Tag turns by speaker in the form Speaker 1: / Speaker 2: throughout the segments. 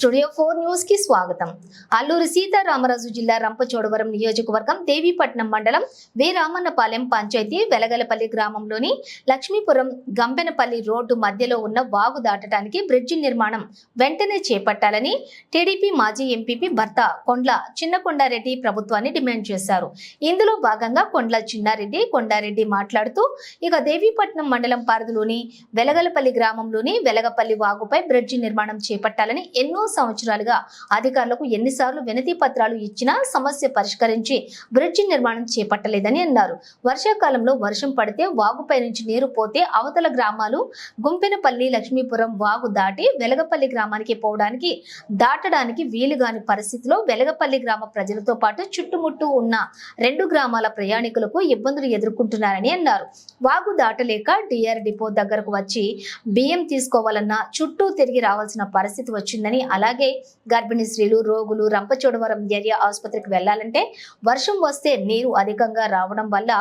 Speaker 1: Studio four న్యూస్కి స్వాగతం. అల్లూరి సీతారామరాజు జిల్లా రంపచోడవరం నియోజకవర్గం దేవీపట్నం మండలం వి రామన్నపాలెం పంచాయతీ వెలగలపల్లి గ్రామంలోని లక్ష్మీపురం గంపెనపల్లి రోడ్డు మధ్యలో ఉన్న వాగు దాటడానికి బ్రిడ్జి నిర్మాణం వెంటనే చేపట్టాలని టీడీపీ మాజీ ఎంపీపీ భర్త కొండ్ల చిన్నకొండారెడ్డి ప్రభుత్వాన్ని డిమాండ్ చేశారు. ఇందులో భాగంగా కొండ్ల చిన్నారెడ్డి కొండారెడ్డి మాట్లాడుతూ ఇక దేవీపట్నం మండలం పరిధిలోని వెలగలపల్లి గ్రామంలోని వెలగపల్లి వాగుపై బ్రిడ్జి నిర్మాణం చేపట్టాలని ఎన్నో సంవత్సరాలుగా. అధికారులకు ఎన్నిసార్లు వినతి పత్రాలు ఇచ్చినా సమస్య పరిష్కరించి బ్రిడ్జి నిర్మాణం చేపట్టలేదని అన్నారు. వర్షాకాలంలో వర్షం పడితే వాగుపై నుంచి నీరు పోతే అవతల గ్రామాలు గుంపెనపల్లి లక్ష్మీపురం వాగు దాటి వెలగపల్లి గ్రామానికి పోవడానికి దాటడానికి వీలుగాని పరిస్థితిలో వెలగపల్లి గ్రామ ప్రజలతో పాటు చుట్టుముట్టు ఉన్న రెండు గ్రామాల ప్రయాణికులకు ఇబ్బందులు ఎదుర్కొంటున్నారని అన్నారు. వాగు దాటలేక డిఆర్ డిపో దగ్గరకు వచ్చి బియ్యం తీసుకోవాలన్నా చుట్టూ తిరిగి రావాల్సిన పరిస్థితి వచ్చిందని అలాగే గర్భిణీ స్త్రీలు రోగులు రంపచోడవరం ఏరియా ఆసుపత్రికి వెళ్ళాలంటే వర్షం వస్తే నీరు అధికంగా రావడం వల్ల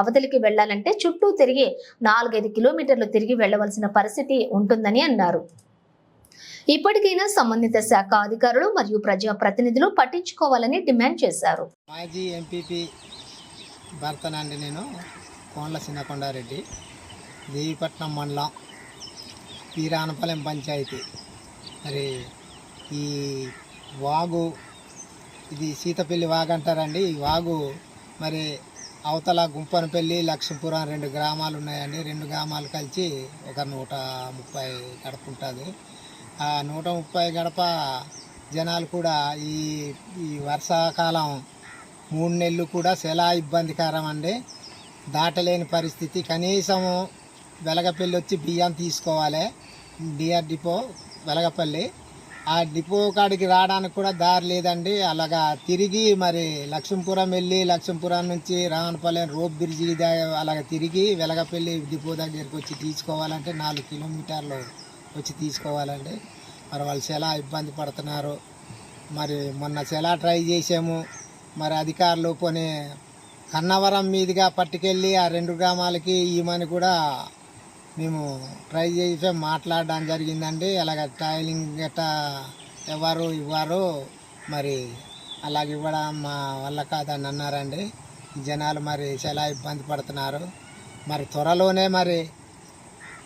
Speaker 1: అవతలికి వెళ్ళాలంటే చుట్టూ తిరిగి నాలుగైదు కిలోమీటర్లు తిరిగి వెళ్ళవలసిన పరిస్థితి ఉంటుందని అన్నారు. ఇప్పటికైనా సంబంధిత శాఖ అధికారులు మరియు ప్రజా ప్రతినిధులు పట్టించుకోవాలని డిమాండ్ చేశారు.
Speaker 2: మాజీ ఎంపీపీ భర్తనండి నేను కోండ్ల చిన్నకొండారెడ్డి దేవిపట్నం మండలం పీరానపాలెం పంచాయతీ. మరి ఈ వాగు ఇది సీతపల్లి వాగు అంటారండి. ఈ వాగు మరి అవతల గుంపనపల్లి లక్ష్మీపురం రెండు గ్రామాలు ఉన్నాయండి. రెండు గ్రామాలు కలిసి ఒక నూట ముప్పై గడప ఉంటుంది. ఆ నూట ముప్పై గడప జనాలు కూడా ఈ ఈ వర్షాకాలం మూడు నెలలు కూడా చాలా ఇబ్బందికరం అండి. దాటలేని పరిస్థితి. కనీసం వెలగపల్లి వచ్చి బియ్యం తీసుకోవాలి. DR depot Velagapalli. ఆ డిపో కాడికి రావడానికి కూడా దారి లేదండి. అలాగా తిరిగి మరి లక్ష్మీపురం వెళ్ళి లక్ష్మీపురం నుంచి రావణపల్లి రోప్ బ్రిడ్జి దా- అలాగ తిరిగి వెలగపల్లి డిపో దగ్గరికి వచ్చి తీసుకోవాలంటే నాలుగు కిలోమీటర్లు వచ్చి తీసుకోవాలండి. మరి వాళ్ళు చాలా ఇబ్బంది పడుతున్నారు. మరి మొన్న చాలా ట్రై చేసాము మరి అధికారులు కొన్ని కన్నవరం మీదుగా పట్టుకెళ్ళి ఆ రెండు గ్రామాలకి ఈమెను కూడా మేము ట్రై చేసి మాట్లాడడం జరిగిందండి. అలాగ టైలింగ్ గట్టా ఎవరు ఇవ్వరు మరి అలాగ ఇవ్వడం మా వల్ల కాదని అన్నారండి. జనాలు మరి చాలా ఇబ్బంది పడుతున్నారు. మరి త్వరలోనే మరి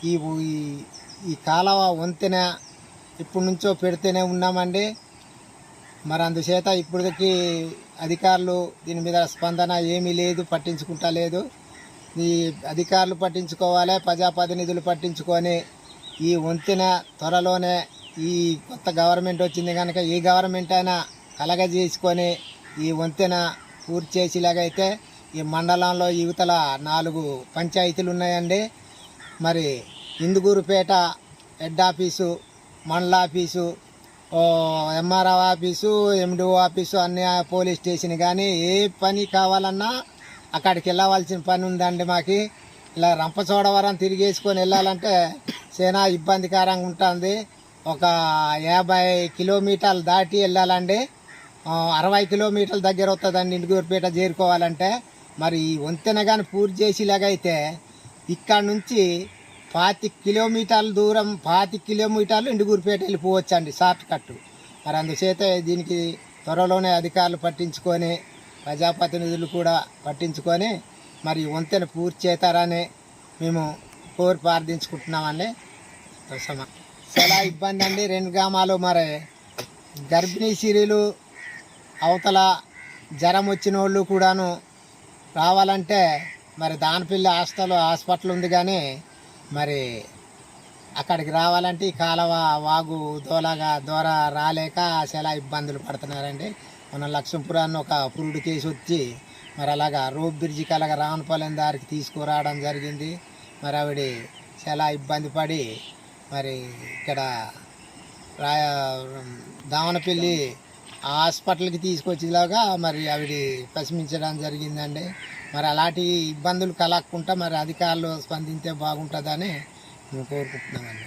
Speaker 2: ఈ ఈ- ఈ కాలువ వంతెన ఇప్పటి నుంచో పెడితేనే ఉన్నామండి. మరి అందుచేత ఇప్పటికి అధికారులు దీని మీద స్పందన ఏమీ లేదు పట్టించుకుంటా లేదు. ఈ అధికారులు పట్టించుకోవాలి ప్రజాప్రతినిధులు పట్టించుకొని ఈ వంతెన త్వరలోనే ఈ కొత్త గవర్నమెంట్ వచ్చింది కనుక ఈ గవర్నమెంట్ అయినా కలగజేసుకొని ఈ వంతెన పూర్తి చేసేలాగైతే ఈ మండలంలో యువతల నాలుగు పంచాయతీలు ఉన్నాయండి. మరి ఇందుగూరుపేట హెడ్ ఆఫీసు మండల office MRO office MDO office అన్ని పోలీస్ స్టేషన్ కానీ ఏ పని కావాలన్నా అక్కడికి వెళ్ళవలసిన పని ఉందండి మాకు. ఇలా రంపచోడవరం తిరిగేసుకొని వెళ్ళాలంటే చాలా ఇబ్బందికరంగా ఉంటుంది. ఒక యాభై కిలోమీటర్లు దాటి వెళ్ళాలండి. అరవై కిలోమీటర్ల దగ్గర వస్తుందండి ఇంటిగూరుపేట చేరుకోవాలంటే. మరి ఈ వంతెన కానీ పూర్తి చేసేలాగైతే ఇక్కడ నుంచి పాతి కిలోమీటర్ల దూరం పాతి కిలోమీటర్లు ఇండుగూరుపేట వెళ్ళిపోవచ్చు అండి షార్ట్ కట్. మరి అందుచేత దీనికి త్వరలోనే అధికారులు పట్టించుకొని ప్రజాప్రతినిధులు కూడా పట్టించుకొని మరి వంతెన పూర్తి చేస్తారని మేము కోరి ప్రార్థించుకుంటున్నామండి. చాలా ఇబ్బంది అండి. రెండు గ్రామాలు మరి గర్భిణీ స్త్రీలు అవతల జ్వరం వచ్చిన వాళ్ళు కూడాను రావాలంటే మరి దానిపిల్లి హాస్టల్ హాస్పిటల్ ఉంది కానీ మరి అక్కడికి రావాలంటే ఈ కాలువ వాగు దోలగా దూర రాలేక చాలా ఇబ్బందులు పడుతున్నారండి. మన లక్ష్మీపురాన్ని ఒక పురుడు కేసు వచ్చి మరి అలాగా రోడ్ బ్రిడ్జికి అలాగా రావణపాలెం దారికి తీసుకురావడం జరిగింది. మరి ఆవిడ చాలా ఇబ్బంది పడి మరి ఇక్కడ రాయ దావనపల్లి హాస్పిటల్కి తీసుకొచ్చేలాగా మరి ఆవిడ ప్రశ్నించడం జరిగిందండి. మరి అలాంటి ఇబ్బందులు కలగకుండా మరి అధికారులు స్పందించే బాగుంటుందని మేము కోరుకుంటున్నామండి.